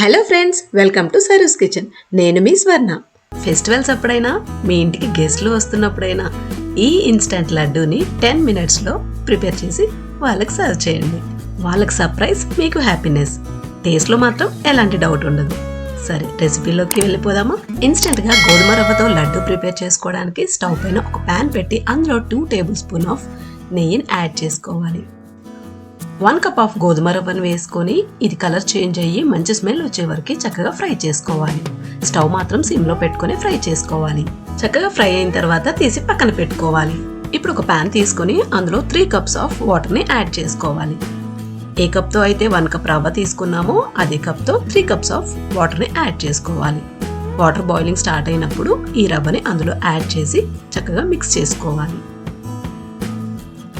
Hello friends welcome to Saru's kitchen నేను మీ స్వర్ణ. Festivals అప్పుడైనా మీ ఇంటికి గెస్ట్లు వస్తున్నప్పుడైనా ఈ ఇన్స్టంట్ లడ్డూని టెన్ మినిట్స్లో ప్రిపేర్ చేసి వాళ్ళకి సర్వ్ చేయండి. వాళ్ళకి సర్ప్రైజ్ మీకు హ్యాపీనెస్ టేస్ట్లో మాత్రం ఎలాంటి డౌట్ ఉండదు. సరే రెసిపీలోకి వెళ్ళిపోదామా? ఇన్స్టెంట్గా గోధుమ రవ్వతో లడ్డు ప్రిపేర్ చేసుకోవడానికి స్టవ్ పైన ఒక ప్యాన్ పెట్టి అందులో టూ టేబుల్ స్పూన్ ఆఫ్ నెయ్యిని యాడ్ చేసుకోవాలి. వన్ కప్ ఆఫ్ గోధుమ రవ్వను వేసుకొని ఇది కలర్ చేంజ్ అయ్యి మంచి స్మెల్ వచ్చే వరకు చక్కగా ఫ్రై చేసుకోవాలి. స్టవ్ మాత్రం సిమ్లో పెట్టుకొని ఫ్రై చేసుకోవాలి. చక్కగా ఫ్రై అయిన తర్వాత తీసి పక్కన పెట్టుకోవాలి. ఇప్పుడు ఒక ప్యాన్ తీసుకొని అందులో త్రీ కప్స్ ఆఫ్ వాటర్ని యాడ్ చేసుకోవాలి. ఏ కప్తో అయితే వన్ కప్ రవ్వ తీసుకున్నామో అదే కప్తో త్రీ కప్స్ ఆఫ్ వాటర్ని యాడ్ చేసుకోవాలి. వాటర్ బాయిలింగ్ స్టార్ట్ అయినప్పుడు ఈ రవ్వని అందులో యాడ్ చేసి చక్కగా మిక్స్ చేసుకోవాలి.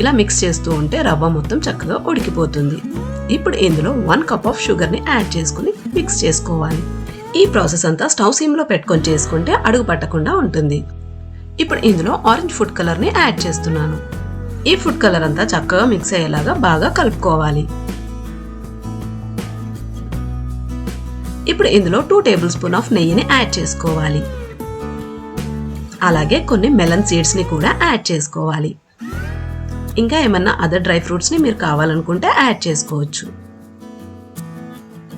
ఇలా మిక్స్ చేస్తూ ఉంటే రవ్వ మొత్తం చక్కగా ఉడికిపోతుంది. ఇప్పుడు ఇందులో వన్ కప్ ఆఫ్ షుగర్ని యాడ్ చేసుకుని మిక్స్ చేసుకోవాలి. ఈ ప్రాసెస్ అంతా స్టవ్ సిమ్లో పెట్టుకొని చేసుకుంటే అడుగు పట్టకుండా ఉంటుంది. ఇప్పుడు ఇందులో ఆరెంజ్ ఫుడ్ కలర్ని యాడ్ చేస్తున్నాను. ఈ ఫుడ్ కలర్ అంతా చక్కగా మిక్స్ అయ్యేలాగా బాగా కలుపుకోవాలి. ఇప్పుడు ఇందులో టూ టేబుల్ స్పూన్ ఆఫ్ నెయ్యిని యాడ్ చేసుకోవాలి. అలాగే కొన్ని మెలన్ సీడ్స్ని కూడా యాడ్ చేసుకోవాలి. ఇంకా ఏమన్నా అదర్ డ్రై ఫ్రూట్స్ని మీరు కావాలనుకుంటే యాడ్ చేసుకోవచ్చు.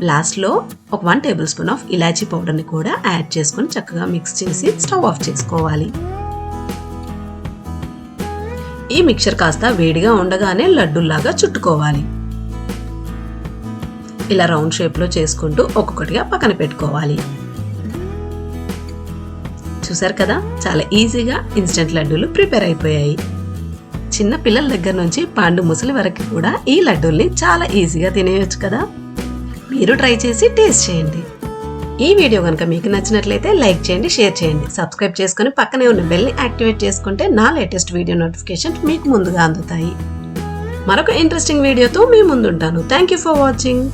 లాస్ట్లో ఒక వన్ టేబుల్ స్పూన్ ఆఫ్ ఇలాచీ పౌడర్ని కూడా యాడ్ చేసుకొని చక్కగా మిక్స్ చేసి స్టవ్ ఆఫ్ చేసుకోవాలి. ఈ మిక్చర్ కాస్త వేడిగా ఉండగానే లడ్డూల్లాగా చుట్టుకోవాలి. ఇలా రౌండ్ షేప్లో చేసుకుంటూ ఒక్కొక్కటిగా పక్కన పెట్టుకోవాలి. చూసారు కదా? చాలా ఈజీగా ఇన్స్టెంట్ లడ్డూలు ప్రిపేర్ అయిపోయాయి. చిన్న పిల్లల దగ్గర నుంచి పాండు ముసలి వరకు కూడా ఈ లడ్డూల్ని చాలా ఈజీగా తినేయొచ్చు కదా. మీరు ట్రై చేసి టేస్ట్ చేయండి. ఈ వీడియో కనుక మీకు నచ్చినట్లయితే లైక్ చేయండి షేర్ చేయండి. సబ్స్క్రైబ్ చేసుకుని పక్కనే ఉన్న బెల్ని యాక్టివేట్ చేసుకుంటే నా లేటెస్ట్ వీడియో నోటిఫికేషన్ మీకు ముందుగా అందుతాయి. మరొక ఇంట్రెస్టింగ్ వీడియోతో మీ ముందుంటాను. Thank you for watching.